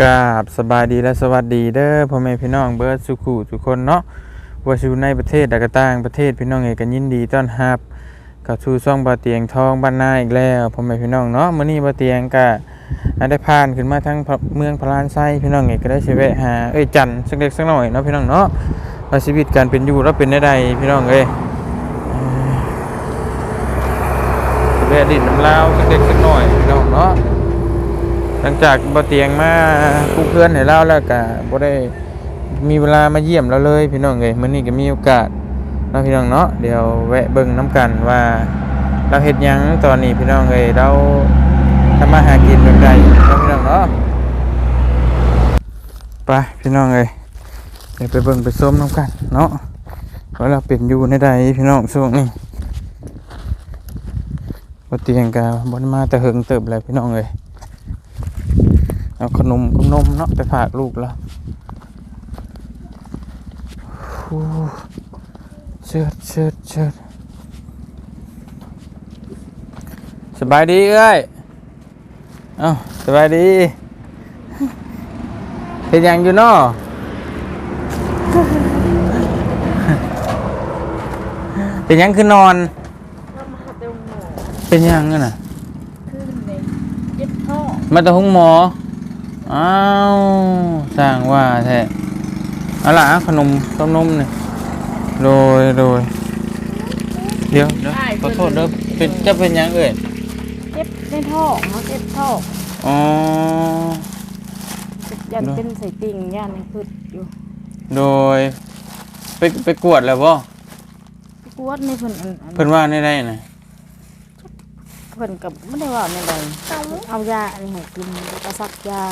กราบสบายดีและสวัสดีเด้อพ่อแม่พี่น้องเบิร์ดสุขุทุกคนเนาะว่าอยู่ในประเทศและก็ต่างประเทศพี่น้องเอกกันยินดีต้อนรับกับสู่ช่องบาเตียงทองบ้านนาอีกแล้วพ่อแม่พี่น้องเนาะมื้อนี้บาเตียงก็ได้ผ่านขึ้นมาทั้งเมืองพลานไซพี่น้องเอกก็ได้สิแวะหาเอ้ยจันต์สักเล็กสักหน่อยเนาะพี่น้องเนาะว่าชีวิตการเป็นอยู่แล้วเป็นได้ใดพี่น้องเอ้ยเอ่อแวดินน้ำลาวสักเล็กสักหน่อยพี่น้องเนาะ หลังจากบ่เตียงมาคู่เพื่อนให้เราแล้วก็บ่ได้มีเวลามาเยี่ยมเราเลยพี่น้องเอ้ยมื้อนี้ก็มีโอกาสเนาะพี่น้องเนาะเดี๋ยวแวะเบิ่งน้ำกันว่าเราเฮ็ดหยังตอนนี้พี่น้องเอ้ยเราทำมาหากินแบบใดเนาะพี่น้องเนาะไปพี่น้องเอ้ยเดี๋ยวไปเบิ่งไปส้มน้ำกันเนาะว่าเราเป็นอยู่ในใดพี่น้องช่วงนี้บ่เตียงก็บ่มาแต่เฮิงเติบแล้วพี่น้องเอ้ย เอาขนมกับนมเนาะไปฝากลูกแล้วฮู้เชิดเชิดเชิดสบายดีเอ้ยเอ้าสบายดีเฮ็ดหยังอยู่เนาะเป็นหยังคือนอนก็มาเต็มหมอเป็นหยังกันน่ะขึ้นเลยเย็บท่อมาแต่ห้องหมอ อ้าวสร้างว่าแท้เอาล่ะขนมต้มนมนี่โดยโดยเดี๋ยวเดี๋ยวขอโทษเด้อเป็นจะเป็นหยังเอ่ยเย็บในท่อเขาเย็บท่ออ๋อ ยันเนอะ เป็นใส่ติ่งยันคืออยู่โดย ไปไปกวดแล้วบ่กวดในเพิ่นอันอันเพิ่นว่าได้ได้น่ะ เพิ่นกับไม่ได้ว่าในใดเอายาอันนี้ให้กินแล้วก็ซักยา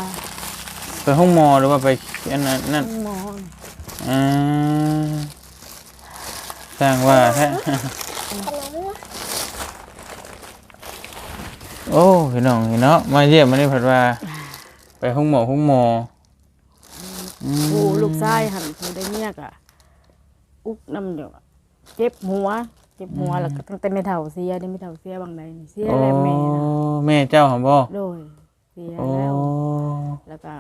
ไปห้องหมอหรือว่าไปอันนั้นนั่นหมออ่าสร้างว่าแท้โอ้พี่น้องพี่เนาะมาเยี่ยมมานี่เพิ่นว่า ไปห้องหมอห้องหมออืมโอ้ลูกชายหันเพิ่นได้เมียกะอุกน้ำเดียวอะเจ็บหัว เจ็บหัวแล้วก็ตั้งแต่ไม่เท่าเสียได้ไม่เท่าเสียบางใดนี่เสียโอ้แล้วแม่นะแม่เจ้าของบ่โดยเสียโอ้แล้ว แล้วก็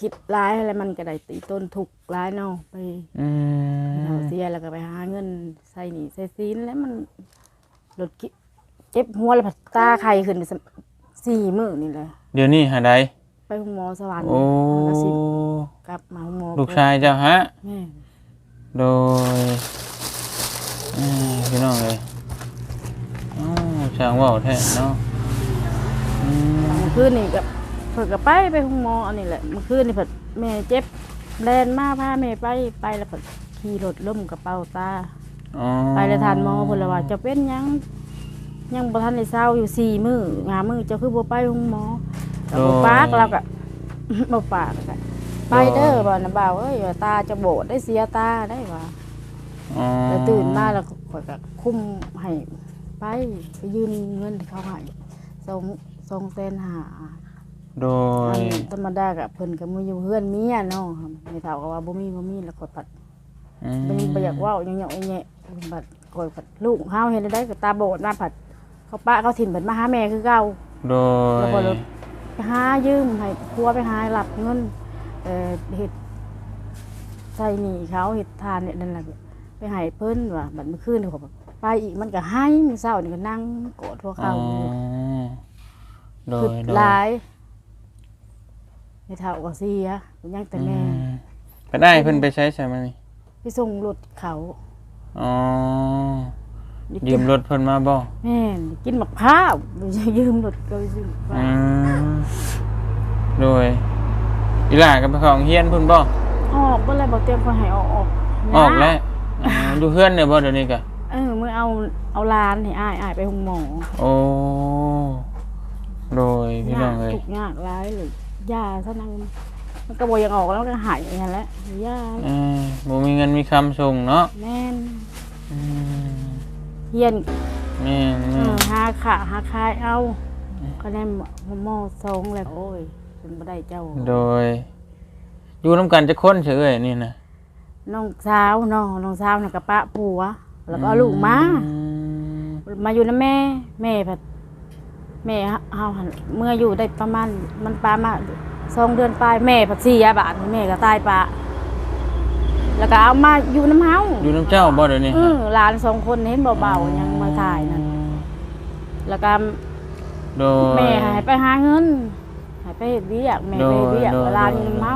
คิดร้ายอะไรมันก็ได้ตีต้นถูกร้ายเนาะไปอืเฮามเสียแล้วก็ไปหาเงินใส่หนี้ใส่ซีนแล้วมันลดคิเจ็บหัวแล้วผัดตาไข้ขึ้นไปสักสี่มื้อนี่แหละเดี๋ยวนี้หาได้ไปห้องหมอสวรรค์โอ้แล้วก็สิกลับมาห้องหมอลูกชายเจ้าฮะ แม่โดยอืม พี่น้องเลยอ้าวช่างเว่าแท้เนาะอืมเมื่อคืนนี่กับเพิ่นก็ไปไปห้องหมออันนี้แหละเมื่อคืนนี่เพิ่นแม่เจ็บแลนมาพาแม่ไปไปแล้วเพิ่นขี่รถล้มกระเป๋าตาอไปแล้วทานหมอเพิ่นลยว่าจะเป็นหยังยังบ่ทันได้เศร้าอยู่สี่มื้องามื้อเจ้าคือบ่ไปโรงหมอก็บ่ปากแล้วก็บ่ปากก็ไปเด้อบ่นะบ่าวเอ้ยตาจะโบดได้เสียตาได้ว่า อ๋อแล้วตื่นมาแล้วก็ข่อยก็คุมให้ไปไปยืมเงินที่เขาให้สองสองแสนห้าโดอัยนธรรมดาก็เพิ่นก็มีอยู่เฮือนเมียเนาะไม่เท่าก็ว่าบ่มีบ่มีแล้วก็ปัดอืมบ่มีบ่อยากเว้าหยังๆแย่ๆบัดก่อยผัดลูกเฮาเห็นได้ก็ตาโบดมาผัดเขาปะเขาถิ่นเพิ่นมาหาแม่คือเก่าโดยแล้วก็รถไปหายืมให้พัวไปหาหลับเงินเอ่อเฮ็ดใส่หนี้เขาเฮ็ดทานเนี่ยนั่นแหละ ไปให้เพิ่นว่าบัดเมื่อคืนนี่เขาบอกไปอีกมันก็ให้มื้อเช้านี่ก็นั่งกอดหัวอ๋อเขาโดคือยโดหยลายไม่เท่าก็เสียยังแต่แม่อืมเพิ่นได้เพิ่นไปใช้ใช่ไหมนี่ไปส่งรถเขาอ๋อได้ยืมรถเพิ่นมาบ่แม่นได้กินมะพร้าวบ่ใช่ยืมรถก็ไปซื้อมะพร้าอืวมโดยอีหล่ากับไปของเฮียนเพิ่นบ่ออกบ่เลยบ่เตรียมคนให้ออกออกออกแล้ว อ๋ออยู่เพื่อนเนี่ยบ่เดี๋ยวนี้กะเออมื่อเอาเอาลานให้อ้ายอ้ายไปห้องหมอโอ้โดยพี่น้องเลยถูกยากร้ายเลยยาซะนั่งมันก็บ่ยังออกแล้วมันก็หายอย่างนั้นแหละยาเออบ่มีเงินมีคำส่งเนาะแม่นอืมเฮียนแม่นเอแม่อนหาขาหาคายเอา ก็ได้หมอหมอสองแล้วโอ้ยเป็นบ่ได้เจ้า โดยอยู่น้ำกันจะค้นเฉยๆนี่นะ น้องสาวน้องน้องสาวน่ะกับปะผัว แล้วก็เอาลูกมาอืมมาอยู่นะแม่ แม่ผัดแม่เฮาหันเมื่ออยู่ได้ประมาณมันปามาหสองเดือนปลายแม่ผัดสี่ยาบาทแม่ก็ตายปะแล้วก็เอามาอยู่น้ำเฮาอยู่น้ำเจ้าบ่เดี๋ยวนี้เออหลานสองคนเห็นเบาๆยังมาถ่ายนั่นแล้วก็โดยแม่หายไปหาเงินหายไปเฮ็ดเวียกแม่ไปเฮ็ดเวียกโดยโดยหลานอยู่น้ำเฮา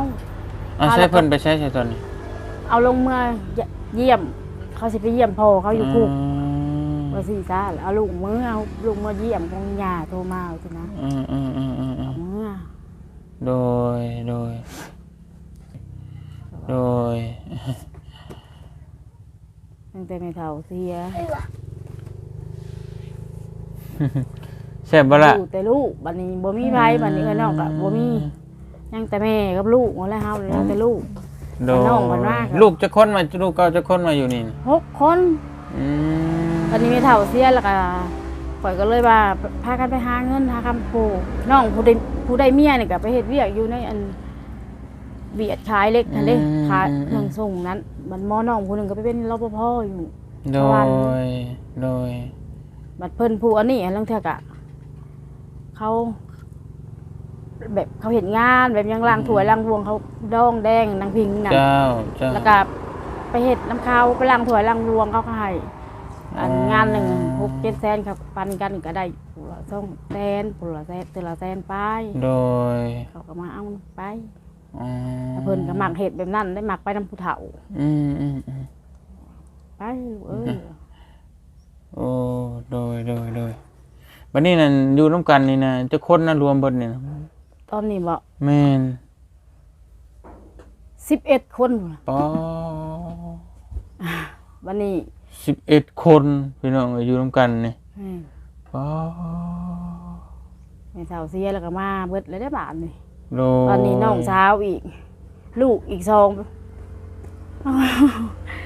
อะใช้เพิ่นไปใช้ใช้ตอนนี้ เอาลงเมื่อเยี่ยม เขาสิไปเยี่ยมพ่อเขาอยู่คุกมว่าสี่ซ่าแล้วเอาลูกมือเอาลูกมาเยี่ยมของยาโทรมาเอาสินะอืมอืมอืมอืมอืเอามมือโดยโดยโดยตั้งแต่ไม่เท่าเสียแซ่บบ่ล่ะลูกแต่ลูกบัดนี้บ่มีไผบัดนี้ก็น้องก็บ่มียังแต่แม่กับลูกหมดแล้วเฮาแล้วแต่ลูก โดยน้องเพิ่นว่าครับลูกจะคนมาลูกก็จะคนมาอยู่นี่หกคนอืมบัดนี้ไม่เท่าเสียแล้วก็ข่อยก็เลยว่าพากันไปหาเงินหาคำปูน้องผู้ใดผู้ใดเมียนี่ก็ไปเฮ็ดเวียกอยู่ในอันเบียดขายเล็กนั่นเด้ขายเครื่องส่งนั้นบัดหมอน้องผู้หนึงก็ไปเป็นรปภอยู่ โดย โดยบัดเพิ่นผู้อันนี้อันลังเทือกอะเขา แบบเขาเห็นงานแบบยังล้างถ้วยล้างรวงเขาดองแดงนางพิงน่ะเจ้าเจ้า แล้วก็ไปเห็ดน้ำข้าวไปล้างถ้วยล้างรวงเขาก็ให้อันอ๋อ งานหนึ่งหกเจ็ดแสนครับปันกันก็ได้ผู้ละสองแสนผู้ละแสนตัวละแสนไปโดยเขาก็มาเอาไปอ๋อแล้วเพิ่นก็หมักเห็ดแบบนั้นได้หมักไปน้ำผู้เฒ่าอืมอืมอืมไปลูกเอ้ยโอ้โดยโดยโดยบัดนี้นั่นอยู่น้ำกันนี่นะจะคนนะรวมเบิดนี่นะ ตอนนี้บอกแม่นสิบเอ็ดคนปอวันนี้สิบเอ็ดคนพี่น้องเอ้ยอยู่น้ำกันนี่อืมปอแม่สาวเสียแล้วก็มาเบิดเลยได้บาทนี่โดยตอนนี้น้องสาวอีก ลูกอีกสอง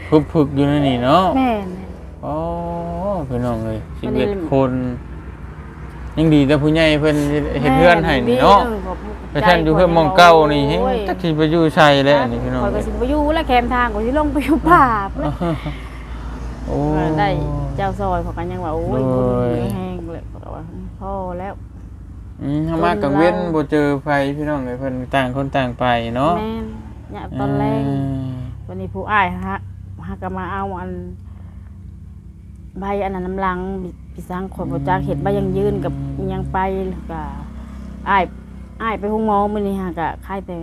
พึกพึกๆอยู่ในนี่เนาะแม่น อ๋อพี่น้องเลยวัสิบนนี้ เอ็ดคน ยังดีแต่ผู้ใหญ่เพิ่นเห็นเพื่อนให้นี่เนาะแม่ออไปท่านอยู่เพื่อนหมองเก่านี่เฮ้โอ้ยจักสิไปอยู่ใส่แล้วอันนี้พี่น้องข่อยเลก็ยสิไปอยู่แล้วแคมทางก็สิลงไปอยู่ป่าพุ่นแหละโอ้ได้เจ้าซอยเขากันยังว่าโอ้ยโอ้ยมือแห้งเลยเขาก็ว่าพ่อแล้วอืมทำมากังเว้นบ่เจอไฟพี่น้องเลยเพิ่นต่างคนต่างไปเนาะแม่นเนี่ยตอนแรกมวันนี้ผู้อ้ายฮะฮะก็มาเอาอันใบอันนั้นน้ำลัง พี่สังขอยบ่จักเห็ดใบยังยืนกับยังไปแล้วก็อ้ายอ้ายไปห้องหมอมื้อนี้ฮะก็คายแต่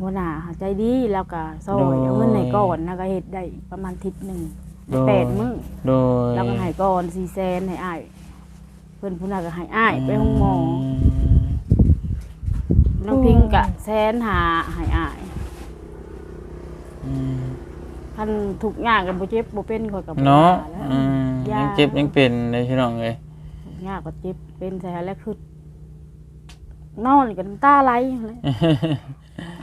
หัวหน้าหาใจดีแล้วก็ซอยเอาเงินให้ก่อนแล้วก็เฮ็ดได้ประมาณอาทิศหนึงได้แปดมื้อโดยแล้วก็ให้ก่อน400,000ให้อ้ายเพิ่นผู้นั้นก็ให้อ้ายไปห้องหมอน้องพิงก็แสนหาให้อ้ายอืมคันถูกข์ยากกันบ่เจ็บบ่เป็นข่อยก็บ่เนาะว่แล้วอืม ยายังเจ็บยังเป็นเลยพี่น้องเลยถูกข์ยากก็เจ็บเป็นใส่แล้วคือนอนก็น้ำตาไหลเลย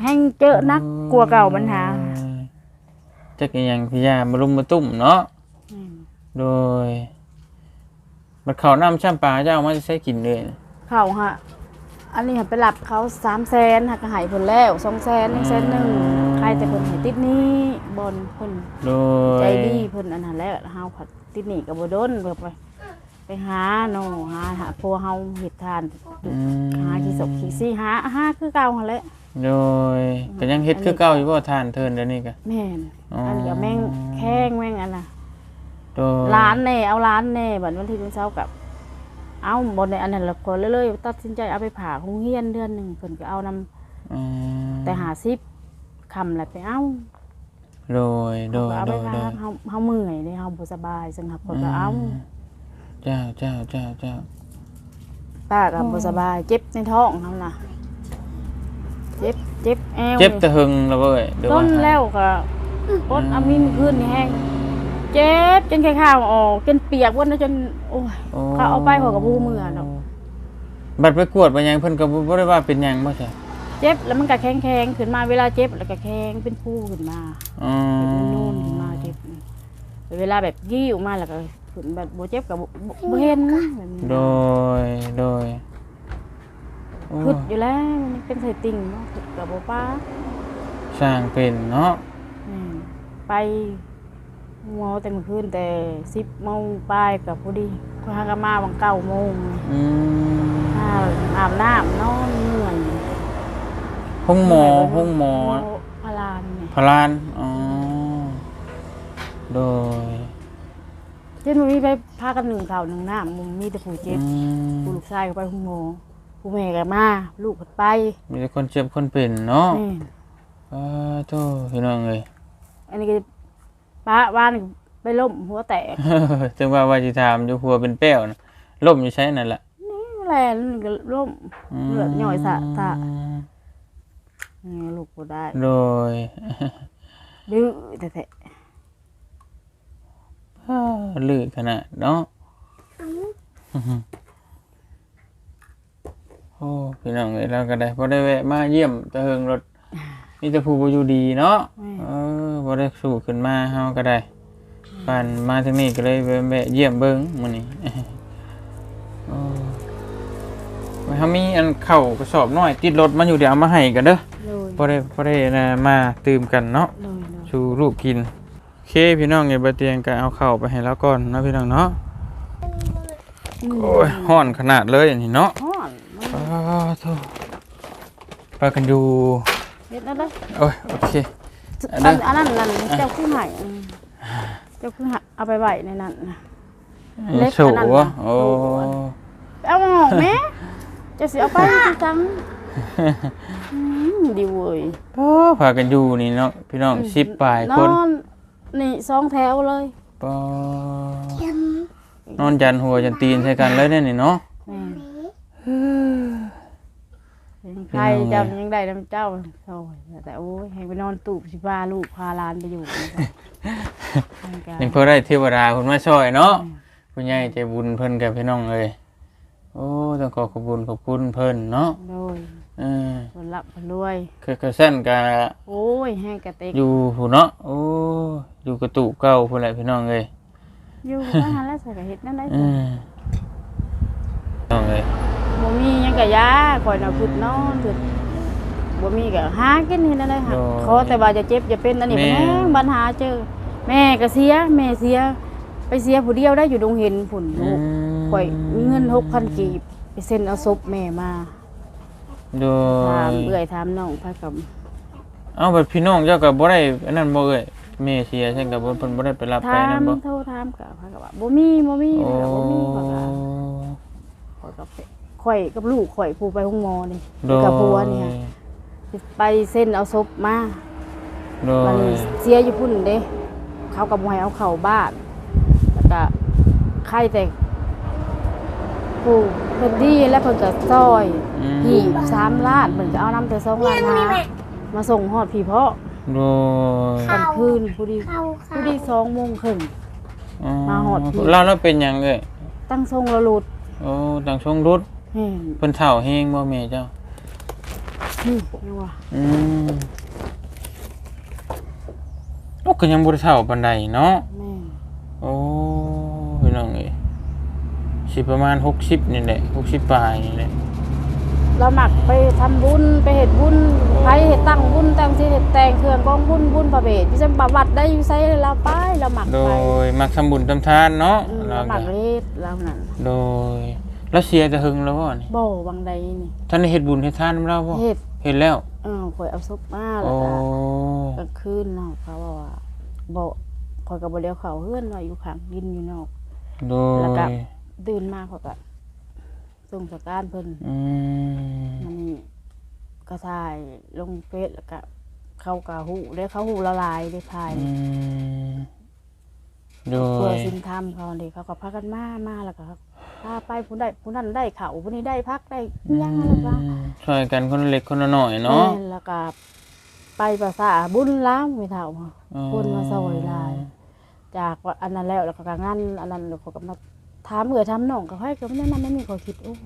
แห้งเจอนักกลัวเก่าปัญหาจักอหยังพี่ยามารุมมาตุ่มเนาะอืมโดยบัดเขาวน้ำช่ำปลาเจ้าเอามาจะใช้กินเลย เขาฮะ อันนี้ไปหลับเขา3แสนหักก็ให้เพิ่นแล้ว2แสน1แสนหนึงใครแต่เพิ่นให้ติดหนี้บนเพิ่นโดยใจดีเพิ่นอันนั้นแหละเฮาผัด ติดหนี้ก็บ่โดนเพิ่นไปไปหาโนหาหาพัวเฮาเฮ็ดทานอืม หาที่ศพที่ซี่หาหาคือเก่าหั่นแหละโดยก็ยังเฮ็ดคือเก่าอยู่บ่ทานเทินเดี๋ยวนี้ก็แม่นอ๋ออัอันนี้ก็แม่งแข้งแม่งอันน่ะ โดยร้านแน่เอาร้านแน่บัดวันที่วันเช้าร์กับ เอาบนในอันนั้นละคนเลยๆตัดสินใจเอาไปผ่าคงเฮียนเดือนหนึ่งเพิ่นก็เอานำอืมแต่หาซิบคำแหละไปเอา โดยโดเขายก็เอาโดไปยผ่าโดยเฮาเฮาเมื่อยเลยเฮาบ่สบายซึ่งครับเพิ่นก็เอามเจ้าเจ้าเจ้าเจ้าป้าก็บ่สบายเจ็บในท้องเฮาน่ะเจ็บเจ็บแอวเจ็บแตะหึงแล้วเว้ยเดี๋ยวต้นว่าแล้วก็ปดอามินขึ้นนี่แห้งเจ็บจนแค่ข้าวออกจนเปียกวันนั้นจนโอ้ยโอ้เขาเอาไปเขาก็บ่มือดอกบัดไปกวดไปหยังเพิ่นก็บ่บ่ได้ว่าเป็นหยังบ่ใช่ เจ็บแล้วมันก็แข็งแข็งๆขึ้นมาเวลาเจ็บแล้วก็แข็งเป็นผู้ขึ้นมาอ๋อเป็นนูนขึ้นมาเจ็บเวลาแบบยี่ออกมาแล้วก็ขึ้นแบบโบเจ็บกับโบเห็นแบบนี้โดยโดยโอ้ขึ้นอยู่แล้วมันเป็นไสติ่งเนาะขึ้นกับโบป้าสร้างเป็นเนาะอืมไปเมาแต่เมื่อคืนแต่สิบโมงปลายกับพอดีพอหากนมาวังเก้าโมงอืมอาอาบน้ำนอนเหนื่อย ห้องหมอห้องหมอพารานเนี่ยพลาน อ๋อ โดยเจ้าหนูมีไปพากันหนึ่งข่าวหนึ่งหน้ามึงมีแต่ผู้เจ็บอืมผู้ลูกชายก็ไปห้องหมอผู้แม่ก็มาลูกก็ไปมีแต่คนเจ็บคนเป็นเนาะแม่นอ้าโธ่พี่น้องเอ้ยอันนี้ก็ป้าว่านไปล้มหัวแตกจังว่าว่าสิถามอยู่พัวเป็นแป้วนะล่มอยู่ใช้นั่นแหละแลนก็ล้ม เลือดย่อยสะสะนี่ ลูกบ่ได้ โดยดื้อแต่แต่ลือขนาดเนาะโอ้พี่น้องเอ้ยเราก็ได้พอได้แวะมาเยี่ยมตะเฮิงรถมีแต่ผู้บ่อยู่ดีเนาะเออพอได้สู้ขึ้นมาเฮาก็ได้ผ่านมาทางนี้ก็เลยแวะแวะเยี่ยมเบิ่งมื้อนี้โอ้ไว้เฮามีอันเข้ากระสอบน้อยติดรถมาอยู่เดี๋ยวเอามาให้กันเด้อ เลยพอได้พอได้นะมาตื่มกันเนาะเลยเลยชูลูกกินโอเคพี่น้องอย่าไปเตียงกันเอาเข้าวไปให้แล้วก่อนนะพี่น้องเนาะโอ้ยห้อนขนาดเลยอันนี้เนาะฮ้อนมันอ้าวโธ่ไปกันอยู่เฮ็ดนั่นเลยโอ้ยโอเค อัอันนนั้นอันนั้นนั่นเจ้าคือใหายเจ้าคือหาเอาไปไว้ในนั้นน่ะเล็กสูขนาดนั้นวะนะโอ้ เอาออกแม่จะสิเอาไปที่จังอืม ดีเว้ยโอ้พากันอยู่นี่เนาะพี่น้องสิบปลายนคนอนนี่สองแถวเลยปอนอนยันหัวยันตีนใส่กันเลยเนี่ยนี่เนาะแม่เป็นใครเจ้ายังได้น้ำเจ้าโอ้ยแต่โอ้ยให้ไปนอนตูบสิพาลูกพาหลานไปอยู่นี่ก็ยังเพื่อได้เทวดาคุณมาช่วยเนาะคุณยายใจบุญเพิ่นกับพี่น้องเลยโอ้ต้องขอขอบคุณขอบคุณเพิ่นเนาะโดย เออคนรับคนรวยคือกระเส้นกะโอ้ยให้กระเตกอยู่ผู้เนาะโอ้อยู่กระตุกเก่าพุ่นแหละพี่น้องเลยอยู่ทหารแล้วใส่กระเฮ็ดนั่นได้เออน้องเลยบ่มีหยังกะยาคอยน่ะพุดนอนพุดบ่มีก็หากินเฮ็ดนั่นได้ค่ะขอแต่ว่าจะเจ็บจะเป็นอันนี้มันแห้งปัญหาเจอ แม่ก็เสียแม่เสีย ไปเสียผู้เดียวได้อยู่ดงเห็นผุ่นลูก ข่อยมีเงิน6,000กีบไปเซ็นเอาศพแม่มา โดถามยเอื้อยถามน้องพากับเอาแบบพี่น้องเจ้าก็บ่ได้อันนั้นบ่เอ้ยแม่เสียใช่กับบ่เพิ่นบ่ได้ไปรับไปถานั่มนบ่โทรถามก็พากับว่าบ่มีบ่มีโอ้แล้วบ่มีก็ว่าข่อยกับข่อยกับลูกข่อยผู้ไปห้องหมอนี่โดยกับผัวเนี่ยไปเซ็นเอาศพมาโดมันยเสียอยู่พุ่นเด้เขากับมวยเอาเข่าบ้านแล้วก็ใครแต่ ผู้เพิ่นดีและเพิ่นก็ซอยอืมพี่สามล้านเพิ่นก็เอาน้ำแต่สองล้านหามาส่งฮอดพี่เพาะโดยกลางคืนผู้ดีผู้ดีสองโมงครึ่ง มาฮอดพี่เราเราเป็นหยังเอ้ยตั้งทรงระลุดโอ้ต่างชงรถแม่นเพิ่นเฒ่าแฮงบ่แม่เจ้า นี่ยังว่าอืมโอ้ก็ยังบ่ได้เฒ่าปานใดเนาะแม่นโอ้พี่น้องเอ้ย สิประมาณ60นี่แหละ60ปลายนี่แหละเราหมักไปทำบุญไปเฮ็ดบุญไปเฮ็ดตั้งบุญตั้งสิเฮ็ดแต่งเครื่องกองบุญบุญประเภทที่จะบำบัดได้อยู่ไสเราไปเราหมักโดไปยมักทำบุญทำทานเนาะอืมเราเราหมัก็กเลสเรานั่นโดยแล้วเสียจะหึงแล้วบ่นี่บ่วังใดนี่ท่านได้เฮ็ดบุญเฮ็ดทานนำเราบ่เฮ็ดเฮ็ดแล้วเออข่อยเอาซุปมาแล้โอ้วก็กลางคืนเนาะเขาบอกว่าบ่ข่อยก็บ่เลี้ยวเข้าเฮือนว่าอยู่ข้างดินอยู่นอก โดแล้วก็ ย ตื่นมาเขาก็ส่งสการเพิ่นอืมมันนี่ก็ถ่ายลงเฟซแล้วก็เขาก็ฮู้ได้เขาฮู้ละลายได้ถ่ายอืมโดเพื่อยสินธรรมเขานี่เขาก็พากันมามาแล้วก็พาไปผู้ใดผู้นั้นได้เขาผู้นี้ได้พักได้อิหยังอะไรว่าอืมช่วยกันคนละเล็กคนละน้อยเนาะ แม่แล้วก็ไปภาษาบุญล้างไม่เท่าคนมาซอยหลาย จากว่าอันนั้นแล้วแล้วก็งานอันนั้นแล้วเขาก็มา ถามเอือถามน้องก็ให้ก็ไม่นั่นไม่มีขอคิดโอ้ย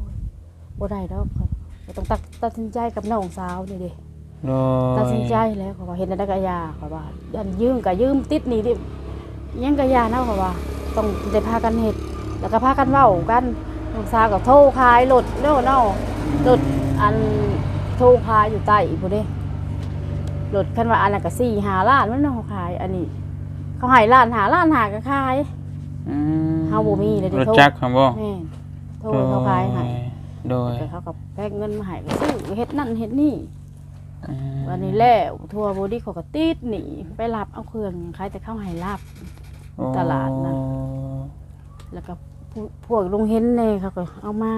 บ่ได้ดอกเขาก็ต้องตัดตัดสินใจกับน้องสาวนี่เดิโดยตัดสินใจแล้วเขาว่าเห็นอะไรก็อยาเขาว่าอันยืมก็ยืมติดหนี่ดิยังก็อยาเนาะเขาว่า ต้องได้พากันเฮ็ดแล้วก็พากันเว้ากันน้องสาวก็โทรขายรถเนาะเนาะรถอันโทรขายอยู่ใต้อีกพุ่นเด้รถคันว่าอันนั้นก็4 5ล้านมันเนาะเขาขาย อันนี้ เขาให้ล้านหาล้านหาก็ขาย อืมเฮาบ่มีเลยเดี๋ยวรถโทรจักรครับบ่แม่นโทรเขาขายให้โดยแต่เขาก็แลกเงินมาให้ก็ซื้อเฮ็ดนั่นเฮ็ดนี่อืมวันนี้แล้วทัวร์บอดี้เขาก็ติดหนีไปรับเอาเครื่องใครแต่เข้าให้รับ ตลาดนะ แล้วก็พวกพวกลุงเห็นเนี่ยเขาก็เอามา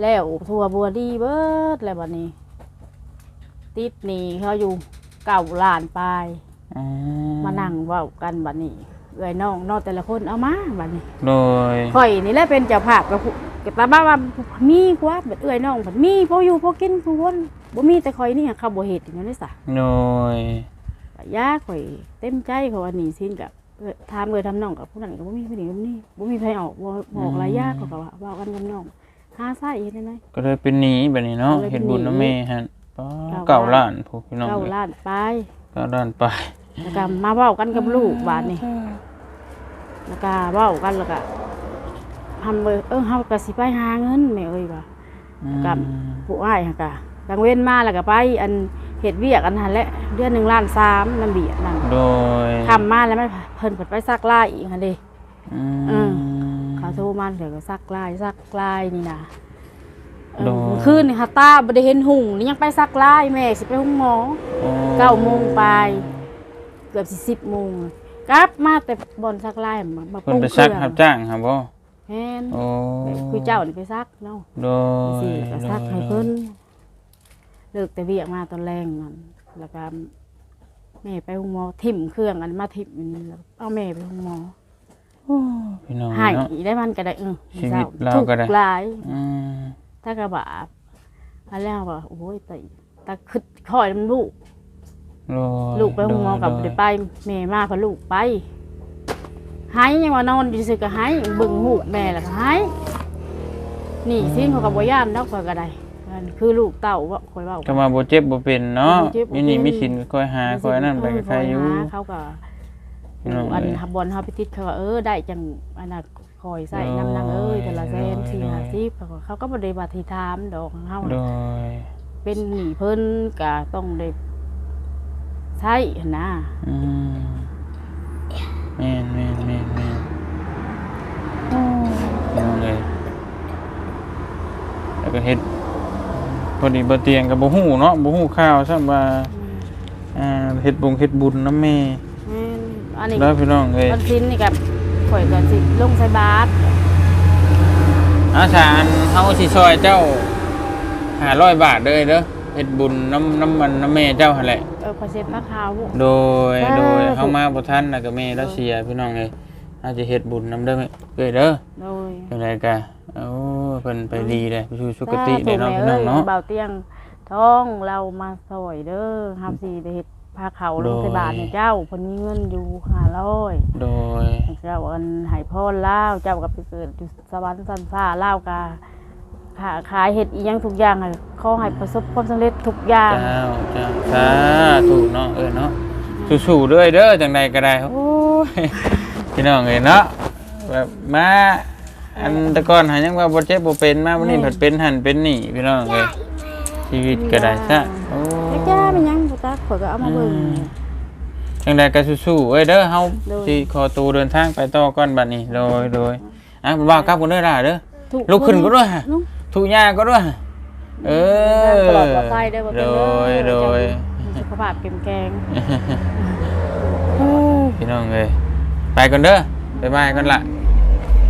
แล้วทัวร์บัวดีเบิดแล้วบัดนี้ ติดหนีเขาอยู่เก่าล้านปลายอ๋อมานั่งเว้ากันบัดนี้ เอ้ยน้องน้องแต่ละคนเอามาบัดนี้โดยข่อยนี่แหละเป็นเจ้าภาพกับผู้กับตาบ้าว่ามีกว่าแบบเอ้ยน้องผัดมีพออยู่พอกินทุกคนบ่มีแต่ข่อยนี่หยังเขาบ่เฮ็ดอย่างนั้นเลยซะโดยก็ยาข่อยเต็มใจเขาว่านี่สิ้นกับเอ้ยถามเอ้ยทำน้องกับผู้นั้นก็บ่มีผู้นี้กับนี่บ่มีไผออกบ่บอกหลายยากเขาก็ว่าเว้ากันกับน้องหาสาเหตุได้ไหมก็เลยเป็นหนีแบบนี้เนาะก็เลยเป็เฮ็นดบุญหนีน้ำแม่ฮะป้าเก้าเก่าล้านล้านพวกพี่น้องเก้าเอ้ยล้านไปเก้าล้านไปแล้วก็มาเว้ากันกับลูกบาดนี่ แล้วก็เว้ากันแล้วก็ทำเอ้ยเออเฮาก็สิไปหาเงินแม่เอ้ยว่ากับผู้อ้ายหั่นกะกลางเว้นมาแล้วก็ไป อันเฮ็ดเวียกอันนั้นแหละเดือนหนึ่งล้านสามน้ำเบียดนั่นโดยทำมาแล้วมันเพิ่นเพิ่นไปซักลายอีกหั่นเด้อืเออมเขาโทรมาเดี๋ยวก็ซักลายซักลายนี่นะเออโดยเมื่อคืนนี่ฮะตาบ่ได้เห็นหุ่งนี่ยังไปซักลายแม่สิไปห้องหมอโอ้เก้าโมงไป เกือบสิสิบโมง กลับมาแต่บอนซักลายมามาเพิ่นไปซักรับจ้างครับบ่แม่นโอ้คือเจ้านี่ไปซักเนาะโดยสิก็ซักให้โดยเพิ่นเลิกแต่เวียกมาตอนแรงนั่นแล้วก็แม่ไปห้องหมอทิ่มเครื่องอันมาทิ่มอันนี้แล้วเอาแม่ไปห้องหมอพี่น้องให้เนาะ ได้มันก็ได้เออชีวิตเราก็ได้ ทุหลายอืมถ้ากระบะอันแรกว่าโอ้ยแต่แต่คือคอยมันลูก โดยลูกไปห้องหมอกับโดเดี๋ยยวไปแม่มาพาลูกไปหายยังว่านอนอยู่ซื่อก็หายเบิ่งหูกแม่แล้วก็หายนี่สิ้นเขากับบ่ย่านดอกข้อยก็ได้มันคือลูกเต่าว่าคอยเว้า ก็มาบ่เจ็บบ่เป็นเนาะบ่เจ็บบ่มีนี่เป็น มีชินก็ค่อยหาค่อยนั่นไปก็ใครอยู่เหาเขาก็ พี่น้องอันเอ้ย ฮับบอลเฮาไปติดเขาว่าเออได้จังอันน่ะคอยใส่น้ำนางเอ้ยแต่ละแสนสี่ห้าสิบเขาก็เขาก็บ่ได้บาทีถามดอกของเฮาโดน่ะยเป็นหนี้เพิ่นก็ต้องได้ ใช้หั่นนะอืมแม่นแม่นแม่นแม่นพี่น้องเอ้ยแล้วก็เฮ็ดพอดีบ่เตียงก็บ่ฮู้เนาะบ่ฮู้ข่าวซ้ํว่าอ่าเฮ็ดบุญเฮ็ดบุญนำแม่แม่นอันนี้แล้วพี่น้องเอ้ยวันสิ้นนี่กับข่อยก็สิลงใส่บาตรอาสารเฮาสิซอยเจ้า500บาทเด้อเด้อเฮ็ดบุญน้ำน้ำมันน้ำแม่เจ้าหั่นแหละเอ อขอยเซ็นผ้าขาวโดยสาธุ โดยเฮามาบ่ทันน่ะก็แม่รัสเซียพี่น้องเอ้ยอาจจะเฮ็ดบุญนำเด้อแม่เอ้ยเด้อโดยจังไดก็โอ้เพิ่นไปดีเลยไปสู่สุคติได้เนาะพี่น้องเนาะ เบาเตียงท้องเรามาซอยเด้อเฮาสิได้เฮ็ดผ้าขาวลงใส่บาตรให้เจ้าเพิ่นมีเงินอยู่500โดย เจ้าอันให้พรลาวเจ้าก็ไปเกิดอยู่สวรรค์สันฟ้าลาวกา ขาขายเฮ็ดอีหยังทุกอย่างให้ขอให้ประสบความสำเร็จทุกอย่าง เจ้าเจ้าสาธุเนาะเอ้ยเนาะสู้ๆเด้อเด้อจังไดก็ได้โอ้ยพี่น้องเอ้ยเนาะแบบมาอันแตะก่อนหายังว่าบ่เจ็บบ่เป็นมาวันนี้ผัดเป็นหันเป็นนี่พี่น้องเอ้ยชีวิตก็ได้ซะโอ้แล้วจ้าเป็นหยังบ่ตักข่อยก็เอามาเบิ่งจังใดก็สู้ๆเอ้ยเด้อเฮาโดย สิขอตัวเดินทางไปต่อก่อนบัดนี้โดยโดยอะบ่าวกลับกันเด้อล่ะเด้อ ถูกลุกขึ้นก็ด้วยฮะ ลุก ทุกยาก็ด้วย เออตลอดปลอดภัยเด้อบ่โดเป็นเด้อยโดยเจ้าสุขภาพเข้มแข็งพี่น้องเอ้ยไปกันเด้อไปบายกันละ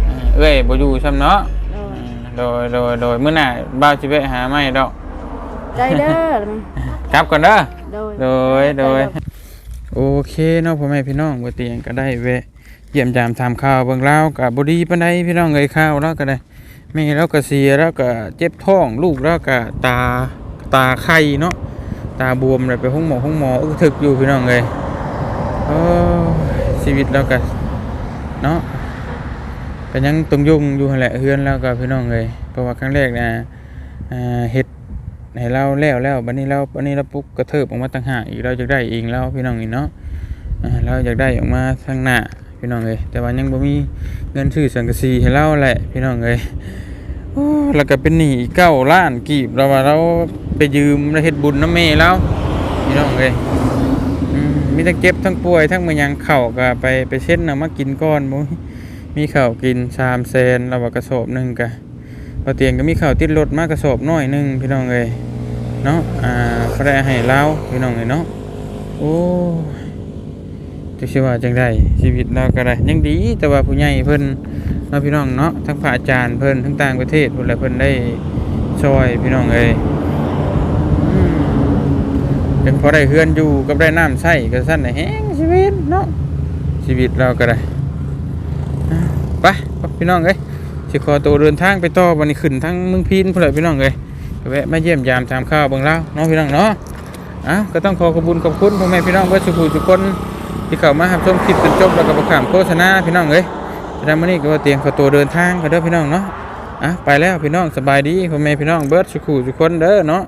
อ่าเอ้ยบ่อยู่ซ้ำเนาะโดยโดยโดยโดยมื้อหน้าบ่าวสิไปหาใหม่ดอกใจเด้อแม่กลับก่อนเด้อโดยโดยโดยโอเคเนาะพ่อแม่พี่น้องบ่เตียงก็ได้แวะเยี่ยมยามถามข่าวเบิ่งราวก็บ่ดีปานใดพี่น้องเอ้ยข่าวแล้วก็ได้ แม่เราก็เสียแล้วก็เจ็บท้องลูกแล้วก็ตาตาไข้เนาะตาบวมเลยไปห้องหมอห้องหมออึกถึกอยู่พี่น้องเอ้ยโอ้ชีวิตเราก็เนาะก็ยังต้องยุ่งอยู่แหละเฮือนแล้วก็พี่น้องเอ้ยเพราะว่าครั้งแรกนะเฮ็ดให้เราแล้วแล้วบัดนี้เราบัดนี้เราปุ๊บกระเทิบออกมาต่างหากอีกเราอยากได้เองแล้วพี่น้องนี่เนาะเราอยากได้ออกมาทางหน้า พี่น้องเอ้ยแต่ว่ายังบ่มีเงินซื้อสังกะสีให้เราแหละพี่น้องเอ้ยโอ้แล้วก็เป็นหนี้อีกเก้าล้านกีบเราว่าเราไปยืมแล้วเฮ็ดบุญน้ำเมแล้วพี่น้องเอ้ยมีทั้งเจ็บทั้งป่วยทั้งมันยังเข้าก็ไปไปเช็ดน่ะมากินก้อนบ่มีเข้ากิน3แสนแล้วว่ากระสอบหนึ่งก็พอเตียงก็มีเข้าติดรถมากระสอบน้อยหนึ่งพี่น้องเอ้ยเนาะอ่าบ่ได้ให้เราพี่น้องเอ้ยเนาะโอ้ จักสิว่าจังไดชีวิตเราก็ได้ยังดีแต่ว่าผู้ใหญ่เพิ่นเนาะพี่น้องเนาะทั้งพระอาจารย์เพิ่นทั้งต่างประเทศพุ่นแหละเพิ่นได้ช่วยพี่น้องเอ้ยเป็นพอได้เฮือนอยู่กับได้น้ำใช้ก็ซั่นน่ะแฮงชีวิตเนาะชีวิตเราก็ได้ไปพี่น้องเอ้ยสิขอตัวเดินทางไปต่อวันนี้ขึ้นทั้งเมืองพีนพุ่นแหละพี่น้องเอ้ยแวะมาเยี่ยมยามตามข้าวเบิ่งเล่าเนาะพี่น้องเนาะอ้าวก็ต้องขอขอบคุญขอบคุณพ่อแม่พี่น้องเพื่อสุขุทุกคน ที่เข้ามาครับชมคลิปจนจบแล้วก็ประขามโฆษณาพี่น้องเอ้ยแล้วมื้อนี้ก็เตรียมขอตัวเดินทางกันเด้อพี่น้องเนาะอะไปแล้วพี่น้องสบายดีพ่อแม่พี่น้องเบิร์ดสุขุสุขคนเด้อเนาะ